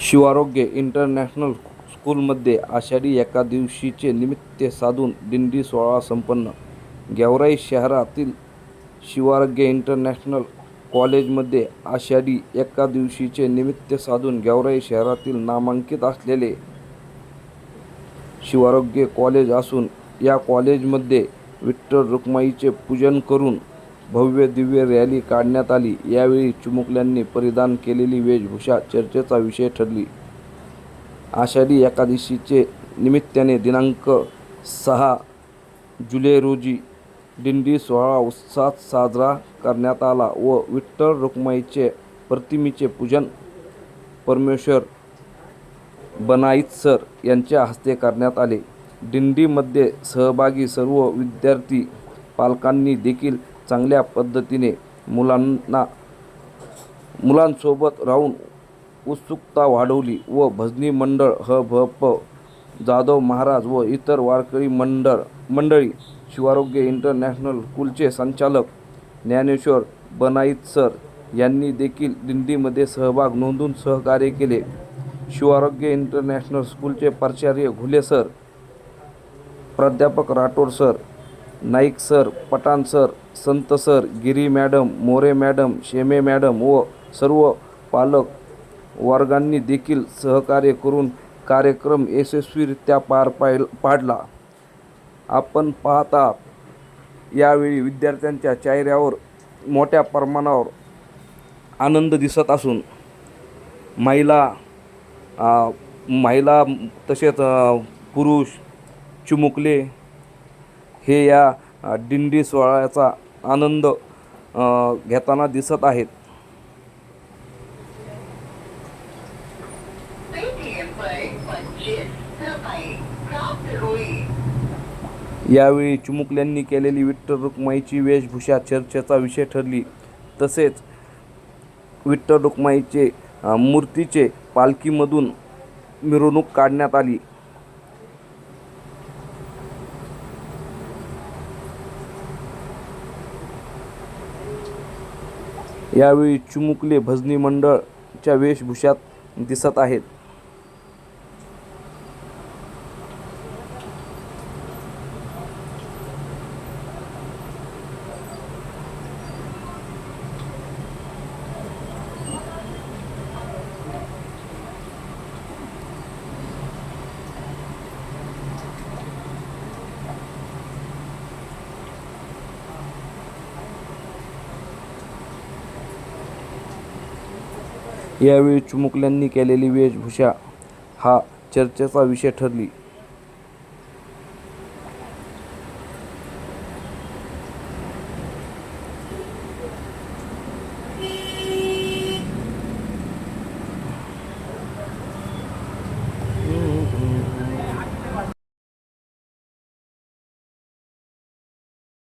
शिवारोग्य international स्कूलमध्ये आषाढी एकादशीचे निमित्त साधून दिंडी सोहळा संपन्न. गेवराई शहरातील शिवारोग्य इंटरनॅशनल कॉलेजमध्ये आषाढी एकादशीचे निमित्त साधून गेवराई शहरातील नामांकित असलेले शिवारोग्य कॉलेज असून या कॉलेजमध्ये विठ्ठल रुक्माईचे पूजन करून भव्य दिव्य रॅली काढण्यात आली. यावेळी चिमुकल्यांनी परिधान केलेली वेशभूषा चर्चेचा विषय ठरली. आषाढी एकादशीचे निमित्ताने दिनांक सहा जुलै रोजी दिंडी सोहळा उत्साहात साजरा करण्यात आला व विठ्ठल रुक्माईचे प्रतिमेचे पूजन परमेश्वर बनाईत सर यांच्या हस्ते करण्यात आले. दिंडीमध्ये सहभागी सर्व विद्यार्थी पालकांनी देखील चांगल्या पद्धतीने मुलांना मुलांसोबत राहून उत्सुकता वाढवली व भजनी मंडळ ह भ प जाधव महाराज व इतर वारकरी मंडळ मंडळी शिवारोग्य इंटरनॅशनल स्कूलचे संचालक ज्ञानेश्वर बनाईत सर यांनी देखील दिंडीमध्ये सहभाग नोंदून सहकार्य केले. शिवारोग्य इंटरनॅशनल स्कूलचे प्राचार्य घुले सर प्राध्यापक Rathod sir Naik sir Pathan sir Sant sir Giri madam More madam Sheme madam व सर्व पालक वर्गांनी देखील सहकार्य करून कार्यक्रम यशस्वीरित्या पार पाय पाडला. आपण पाहता यावेळी विद्यार्थ्यांच्या चेहऱ्यावर मोठ्या प्रमाणावर आनंद दिसत असून महिला महिला तसेच पुरुष चिमुकले हे या दिंडी सोहळ्याचा आनंद घेताना दिसत आहेत. यावेळी चिमुकल्यांनी केलेली विठ्ठल रुक्माईची वेशभूषा चर्चेचा विषय ठरली. तसेच विठ्ठल रुक्माईचे मूर्तीचे पालखीमधून मिरवणूक काढण्यात आली. यावेळी चिमुकले भजनी मंडळच्या वेशभूषात दिसत आहेत. यावेळी चिमुकल्यांनी केलेली वेशभूषा हा चर्चेचा विषय ठरली.